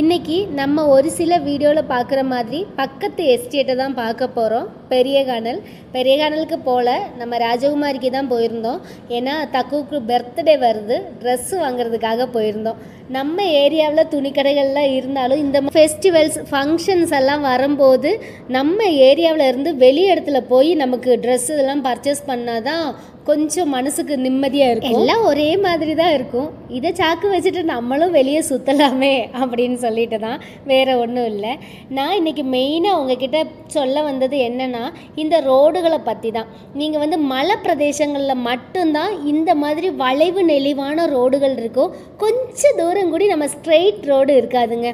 இன்னைக்கு நம்ம ஒரு சில வீடியோவில் பார்க்குற மாதிரி பக்கத்து எஸ்டேட்டை தான் பார்க்க போகிறோம் பெரிய கானல். பெரிய கானலுக்கு போல் நம்ம ராஜகுமாரிக்கு தான் போயிருந்தோம். ஏன்னா தக்குவுக்கு பர்த்டே வருது. ட்ரெஸ்ஸு வாங்குறதுக்காக போயிருந்தோம். நம்ம ஏரியாவில் துணிக்கடைகள்லாம் இருந்தாலும் இந்த ஃபெஸ்டிவல்ஸ் ஃபங்க்ஷன்ஸ் எல்லாம் வரும்போது நம்ம ஏரியாவில் இருந்து வெளி இடத்துல போய் நமக்கு ட்ரெஸ் இதெல்லாம் பர்ச்சேஸ் பண்ணால் தான் கொஞ்சம் மனசுக்கு நிம்மதியாக இருக்கும். எல்லாம் ஒரே மாதிரி தான் இருக்கும். இதை சாக்கு வச்சுட்டு நம்மளும் வெளியே சுற்றலாமே அப்படின்னு சொல்லிட்டு தான் வேறு ஒன்றும் இல்லை. நான் இன்னைக்கு மெயினாக உங்ககிட்ட சொல்ல வந்தது என்னென்னா இந்த ரோடுகளை பற்றி தான் நீங்கள் வந்து மலை பிரதேசங்களில் மட்டும்தான் இந்த மாதிரி வளைவு நெளிவான ரோடுகள் இருக்கும் கொஞ்சம் தூரம் கூடி நம்ம ஸ்ட்ரெயிட் ரோடு இருக்காதுங்க.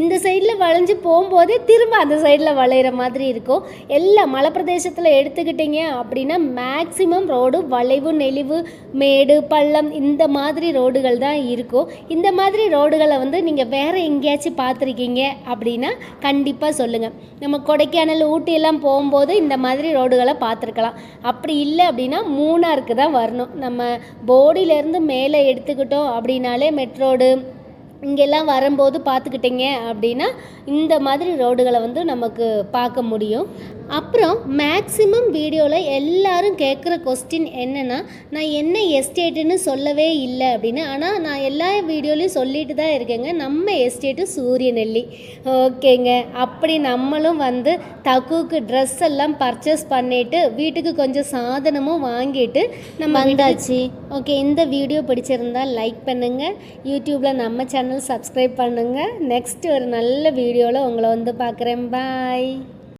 இந்த சைடில் வளைஞ்சு போகும்போதே திரும்ப அந்த சைடில் வளையிற மாதிரி இருக்கும். எல்லா மலை பிரதேசத்தில் எடுத்துக்கிட்டிங்க அப்படின்னா மேக்ஸிமம் ரோடு வளைவு நெளிவு மேடு பள்ளம் இந்த மாதிரி ரோடுகள் தான் இருக்கும். இந்த மாதிரி ரோடுகளை வந்து நீங்கள் வேறு எங்கேயாச்சும் பார்த்துருக்கீங்க அப்படின்னா கண்டிப்பாக சொல்லுங்கள் நம்ம கொடைக்கானல் ஊட்டியெல்லாம் போகும்போது இந்த மாதிரி ரோடுகளை பார்த்துருக்கலாம். அப்படி இல்லை அப்படின்னா மூணாருக்கு தான் வரணும். நம்ம போடியிலேருந்து மேலே எடுத்துக்கிட்டோம் அப்படின்னாலே மெட்ரோடு இங்கெல்லாம் வரும்போது பார்த்துக்கிட்டிங்க அப்படின்னா இந்த மாதிரி ரோடுகளை வந்து நமக்கு பார்க்க முடியும். அப்புறம் மேக்ஸிமம் வீடியோவில் எல்லாரும் கேட்குற கொஸ்டின் என்னென்னா நான் என்ன எஸ்டேட்டுன்னு சொல்லவே இல்லை அப்படின்னு. ஆனால் நான் எல்லா வீடியோலையும் சொல்லிட்டு தான் இருக்கேங்க. நம்ம எஸ்டேட்டு சூரியநெல்லி ஓகேங்க. அப்படி நம்மளும் வந்து தக்குவுக்கு ட்ரெஸ் எல்லாம் பர்ச்சேஸ் பண்ணிட்டு வீட்டுக்கு கொஞ்சம் சாதனமும் வாங்கிட்டு நம்ம வந்தாச்சு. ஓகே இந்த வீடியோ பிடிச்சிருந்தா லைக் பண்ணுங்கள் யூடியூப்பில் நம்ம சேனல் சப்ஸ்கிரைப் பண்ணுங்கள் நெக்ஸ்ட் ஒரு நல்ல வீடியோவில் உங்களை வந்து பார்க்குறேன். பாய்